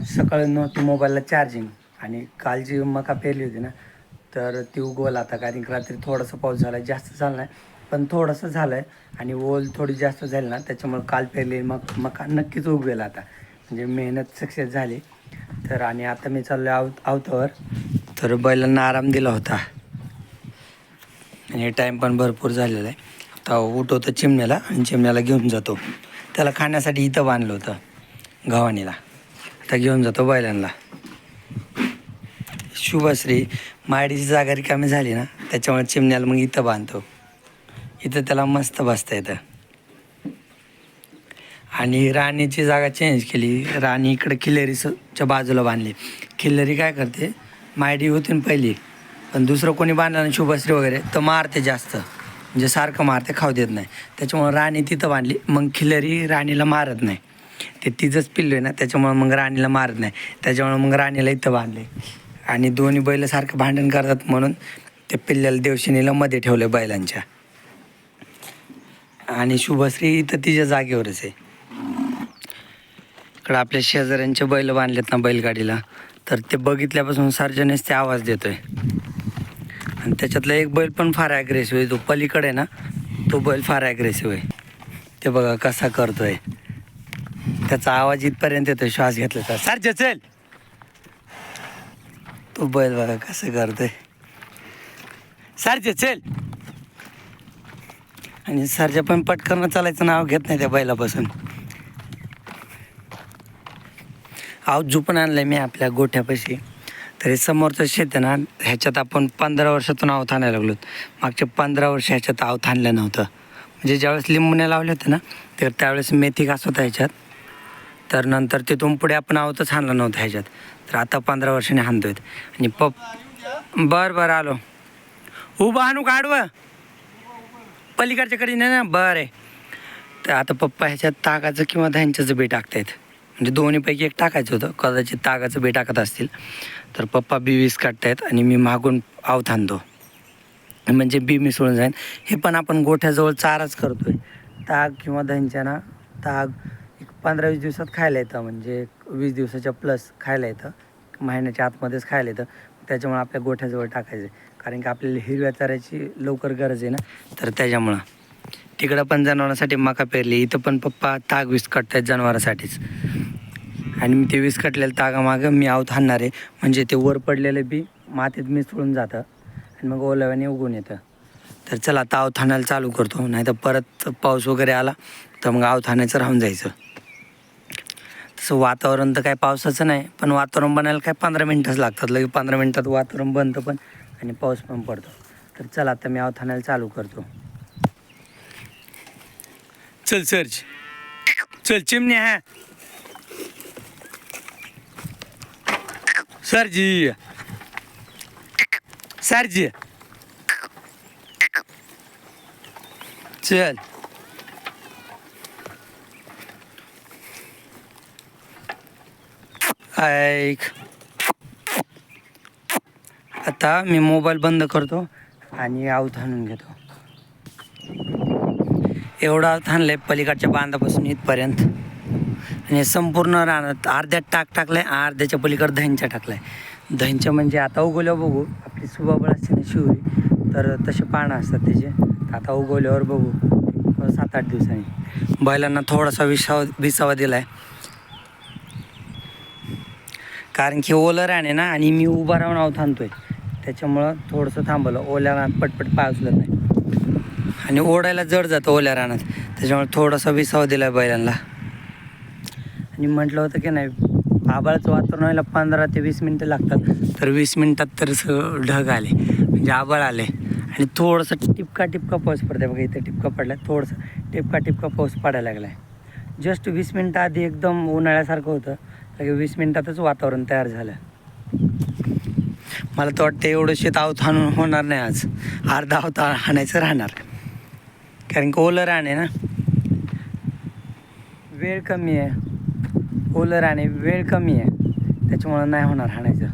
आज सकाळी नव्हती मोबाईलला चार्जिंग आणि काल जी मका पेरली होती ना तर ती उगवल आता. कारण की रात्री थोडासा पाऊस झाला जास्त झाला नाही पण थोडंसं झालं आहे आणि ओल थोडी जास्त झाली ना त्याच्यामुळे काल पेरली मग मका नक्कीच उगवेल आता. म्हणजे मेहनत सक्सेस झाली. तर आणि आता मी चाललो आव आवतावर. तर बैलांना आराम दिला होता. आणि टाईम पण भरपूर झालेला आहे. आता उठवतो चिमण्याला आणि चिमण्याला घेऊन जातो. त्याला खाण्यासाठी इथं बांधलं होतं गव्हाणीला. आता घेऊन जातो बैलांना. शुभश्री माडीची जागा रिकामी झाली ना त्याच्यामुळे चिमण्याला मग इथं बांधतो. इथं त्याला मस्त बसता येतं. आणि राणीची जागा चेंज केली. राणी इकडं खिल्लेरीच्या बाजूला बांधली. खिल्लेरी काय करते? मायडी होती ना पहिली पण दुसरं कोणी बांधलं ना शुभश्री वगैरे तर मारते जास्त. म्हणजे सारखं मारते खाऊ देत नाही. त्याच्यामुळे राणी तिथं बांधली. मग खिलरी राणीला मारत नाही. ते तिचंच पिल्लू आहे ना त्याच्यामुळं मग राणीला मारत नाही. त्याच्यामुळं मग राणीला इथं बांधले आणि दोन्ही बैल सारखं भांडण करतात म्हणून ते पिल्ल्याला देवशिनीला मध्ये ठेवलं बैलांच्या. आणि शुभश्री इथं तिच्या जागेवरच आहे. इकडं आपल्या शेजाऱ्यांचे बैल बांधलेत ना बैलगाडीला. तर ते बघितल्यापासून सर्जनेच ते आवाज देतोय. आणि त्याच्यातला एक बैल पण फार ॲग्रेसिव्ह आहे. तो पलीकडे ना तो बैल फार ॲग्रेसिव्ह आहे. ते बघा कसा करतोय. त्याचा आवाज इथपर्यंत येतो श्वास घेतला तर. सारखे चल. तो बैल बघा कसं करतोय. सारखे चल. आणि सरजा पण पटकन चालायचं नाव घेत नाही त्या बैलापासून. आव झुपून आणलंय मी आपल्या गोठ्यापाशी. तरी समोरचं शेत आहे ना ह्याच्यात आपण पंधरा वर्षातून आव थाणायला लागलो मागच्या पंधरा वर्ष ह्याच्यात आव थांबलं नव्हतं. म्हणजे ज्यावेळेस लिंबूने लावले होते ना तर त्यावेळेस मेथी घास होता ह्याच्यात. तर नंतर तिथून पुढे आपण आवतच हाणलं नव्हतं ह्याच्यात. तर आता पंधरा वर्षाने हाणतोय. आणि पप बरं बरं आलो. उभं आणू काढवं पलीकडच्या नाही ना? बरं आहे. तर आता पप्पा ह्याच्यात ताकाचं किंवा ध्यांच्याचं बी टाकतायत. म्हणजे दोन्हीपैकी एक टाकायचं होतं. कदाचित तागाचं बी टाकत असतील. तर पप्पा बी वीस काढतायत आणि मी मागून आवत आणतो म्हणजे बी मिसळून जाईन. हे पण आपण गोठ्याजवळ चाराच करतोय. ताग किंवा दह्यांच्या ना ताग पंधरा वीस दिवसात खायला येतं म्हणजे वीस दिवसाच्या प्लस खायला येतं. महिन्याच्या आतमध्येच खायला येतं. त्याच्यामुळे आपल्या गोठ्याजवळ टाकायचं कारण की आपल्याला हिरव्या चाऱ्याची लवकर गरज आहे ना? तर त्याच्यामुळं. तिकडं पण जनावरांसाठी मका पेरली. इथं पण पप्पा ताग वीस काढतायत जनावरांसाठीच. आणि मी ते वीस कटलेलं तागामागं मी आवत हाणणार आहे. म्हणजे ते वर पडलेलं बी मातीत मिसळून जातं. आणि मग ओलाव्याने उगून येतं. तर चला आता आवत हाणायला चालू करतो. नाही तर परत पाऊस वगैरे आला तर मग आवत हाणायचं राहून जायचं. तसं वातावरण तर काय पावसाचं नाही पण वातावरण बनायला काय पंधरा मिनटंच लागतात. लगे पंधरा मिनटात वातावरण बनतं पण आणि पाऊस पण पडतो. तर चला आता मी आवत चालू करतो. चल सर्च चल चिमणी हा सरजी. सरजी. चल. ऐक. आता मी मोबाईल बंद करतो आणि आऊत हाणून घेतो. एवढं आवत आहे पलीकडच्या बांधापासून इथपर्यंत. आणि संपूर्ण रानात अर्ध्यात टाक टाकलाय अर्ध्याच्या पलीकडे दह्यांच्या टाकलाय. दह्यांच्या म्हणजे आता उगवल्यावर बघू. आपली सुबाबळ असते ना शिवरी तर तसे पानं असतात त्याचे आता उगवल्यावर बघू. सात आठ दिवसांनी. बैलांना थोडासा विसावा विसावा दिला आहे कारण की ओलं राहणे ना आणि मी उभा राहून आव थांबतोय त्याच्यामुळं थोडंसं थांबवलं. ओल्या रानात पटपट पावसलं नाही. आणि ओढायला जड जातं ओल्या रानात. त्याच्यामुळे थोडासा विसाव दिला आहे बैलांना. आणि म्हटलं होतं की नाही आबाळाचं वातावरण व्हायला पंधरा ते वीस मिनटं लागतात. तर वीस मिनटात तर ढग आले. म्हणजे आबाळ आले. आणि थोडंसं टिपका टिपका पाऊस पडते बघा इथं टिपका पडला थोडंसं टिपका टिपका पाऊस पडायला लागला आहे जस्ट वीस मिनटं आधी एकदम उन्हाळ्यासारखं होतं. वीस मिनटातच वातावरण तयार झालं. मला तर वाटतं एवढं शेत आवत होणार नाही आज. अर्धा आवत हाणायचं राहणार. कारण की ओलं राहणे ना. वेळ कमी आहे. ओलं राहणे वेळ कमी आहे. त्याच्यामुळं नाही होणार हाणायचं.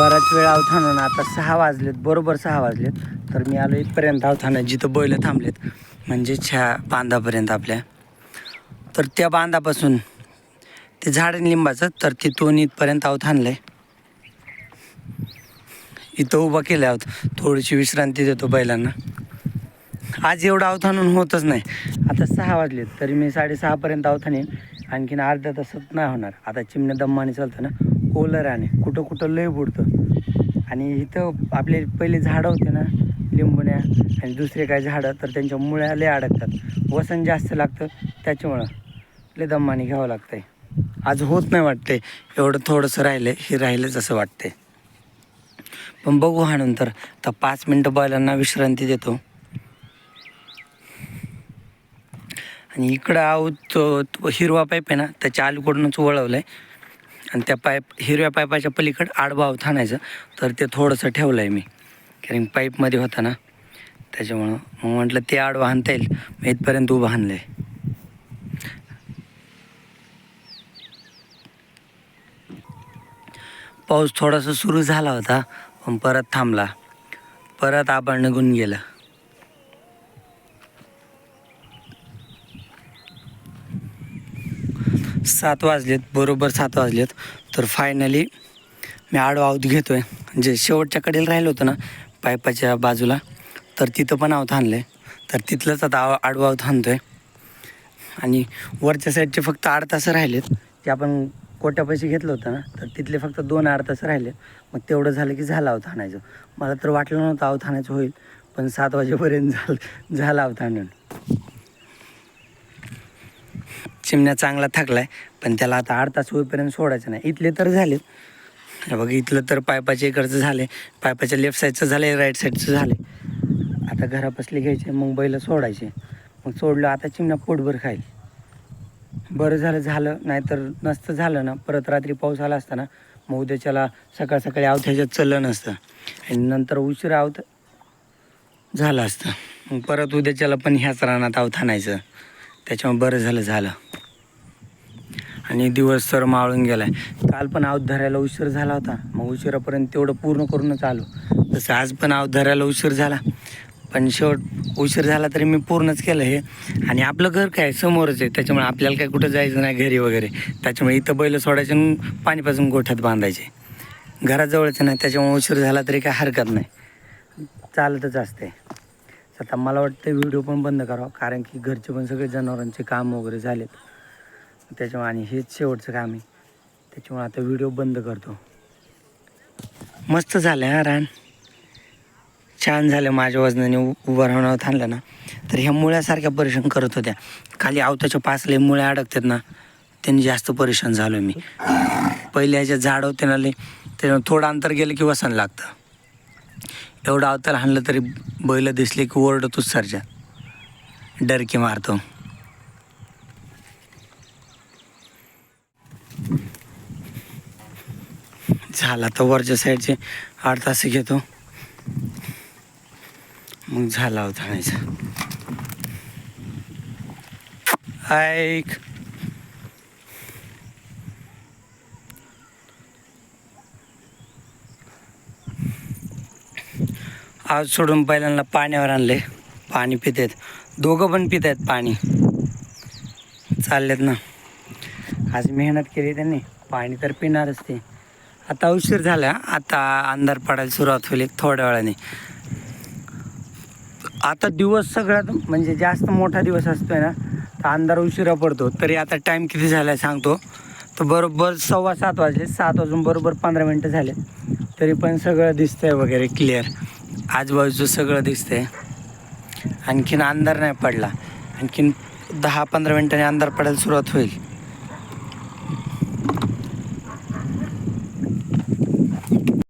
बराच वेळ अवथाणून आता सहा वाजलेत बरोबर सहा वाजलेत. तर मी आलो इथपर्यंत अवथाणं जिथं बैल थांबलेत म्हणजे छा बांधापर्यंत आपल्या. तर त्या बांधापासून ते झाड लिंबाचं तर तिथून इथपर्यंत अवथाणलं आहे इथं उभं केलं आहोत थोडीशी विश्रांती देतो बैलांना. आज एवढं अवथाणून होतच नाही. आता सहा वाजलेत तरी मी साडेसहापर्यंत अवथाणे आणखीन अर्ध्या तासात नाही होणार. आता चिमण्या दम्माने चालतं ना. ओलं कुठं कुठं लय बुडतं. आणि इथं आपले पहिले झाडं होते ना लिंबुण्या आणि दुसरे काय झाडं तर त्यांच्या मुळ्या लय अडकतात. वसन जास्त लागतं त्याच्यामुळं लय दम्माने घ्यावं लागतं आहे आज होत नाही वाटते एवढं थोडंसं राहिलं हे राहिलंच असं वाटते पण बघू हा नंतर. तर पाच मिनटं बैलांना विश्रांती देतो. आणि इकडं आहोत हिरवा पाईप आहे ना त्याच्या अलीकडूनच वळवलं आहे आणि त्या पाईप हिरव्या पाईपाच्या पलीकडं आडबाव आहोत तर ते थोडंसं ठेवलं आहे मी. कारण पाईपमध्ये होता ना. त्याच्यामुळं मग म्हटलं ते आडवा आणता येईल. मी इथपर्यंत उभं आणलं आहे पाऊस थोडासा सुरू झाला होता पण परत थांबला. परत आपण निघून गेलं. सात वाजलेत बरोबर सात वाजलेत. तर फायनली मी आडवा आऊत घेतो आहे जे शेवटच्या कडेला राहिलं होतं ना पायपाच्या बाजूला तर तिथं पण आऊत आणलं आहे तर तिथलंच आता आव आडवा आऊत आणतो आहे आणि वरच्या साईडचे फक्त आठ तास राहिलेत. ते आपण कोट्यापाशी घेतलं होतं ना तर तिथले फक्त दोन आठ तास राहिले. मग तेवढं झालं की झालं आऊत आणायचं. मला तर वाटलं नव्हतं आऊत आणायचं होईल पण सात वाजेपर्यंत झालं झालं आऊत आणून. चिमण्या चांगला थकलाय पण त्याला आता आठ तास होईपर्यंत सोडायचं नाही. इथले तर झाले बघ इथलं तर पायपाच्या इकडचं झाले पायपाच्या लेफ्ट साईडचं झाले राईट साईडचं झाले आता घरापासले घ्यायचे मग बैल सोडायचे मग सोडलं आता चिमण्या पोटभर खाईल. बरं झालं झालं. नाहीतर नसतं झालं ना. परत रात्री पाऊस आला असता ना मग उद्याच्याला सकाळ सकाळी आवथ्याच्यात चललं नसतं आणि नंतर उशीर आवत झालं असतं. मग परत उद्याच्याला पण ह्याच रानात आवत त्याच्यामुळे बरं झालं झालं. आणि दिवस तर मावळून गेलाय. काल पण आऊत धरायला उशीर झाला होता. मग उशिरापर्यंत तेवढं पूर्ण करूनच आलो. तसं आज पण आऊत धरायला उशीर झाला. पण शेवट उशीर झाला तरी मी पूर्णच केलं हे. आणि आपलं घर काय समोरच आहे. त्याच्यामुळे आपल्याला काय कुठं जायचं नाही घरी वगैरे. त्याच्यामुळे इथं बैल सोडायचे पाणीपासून गोठ्यात बांधायचे. घराजवळच नाही. त्याच्यामुळे उशीर झाला तरी काय हरकत नाही. चालतच असते आता मला वाटतं व्हिडिओ पण बंद करावा कारण की घरचे पण सगळे जनावरांचे काम वगैरे झालेत. त्याच्यामुळे आणि हेच शेवटचं काम आहे. त्याच्यामुळे आता व्हिडिओ बंद करतो. मस्त झालं हा रान. छान झालं माझ्या वजनाने उ- उभं राहून थांबलं ना. तर ह्या मुळ्यासारख्या परेशान करत होत्या. खाली आवताच्या पासले मुळे अडकतात ना. त्यांनी जास्त परेशान झालो मी. पहिले ह्याच्या झाड होते ना लय त्याच्यामुळे थोडं अंतर गेलं की वसन लागतं. एवढं अवतार हाणलं तरी बैल दिसले की ओरडतोच सरजा. डरकी मारतो. झाला तर वरच्या साईडचे आठ तास घेतो. मग झाला होता ऐक. आज सोडून पहिल्यांदा पाण्यावर आणले. पाणी पित आहेत दोघं पण पित आहेत पाणी. चाललेत ना. आज मेहनत केली त्यांनी. पाणी तर पिणारच ते. आता उशीर झाला. आता अंधार पडायला सुरुवात होईल एक थोड्या वेळाने. आता दिवस सगळ्यात म्हणजे जास्त मोठा दिवस असतोय ना तर अंधार उशिरा पडतो. तरी आता टाईम किती झाला आहे सांगतो. तर बरोबर सव्वा सात वाजले. सात वाजून बरोबर पंधरा मिनटं झाले. तरी पण सगळं दिसतंय वगैरे क्लिअर आजूबाजूचं सगळं दिसतंय. आणखीन अंधार नाही पडला. आणखीन दहा पंधरा मिनटांनी अंधार पडायला सुरुवात होईल.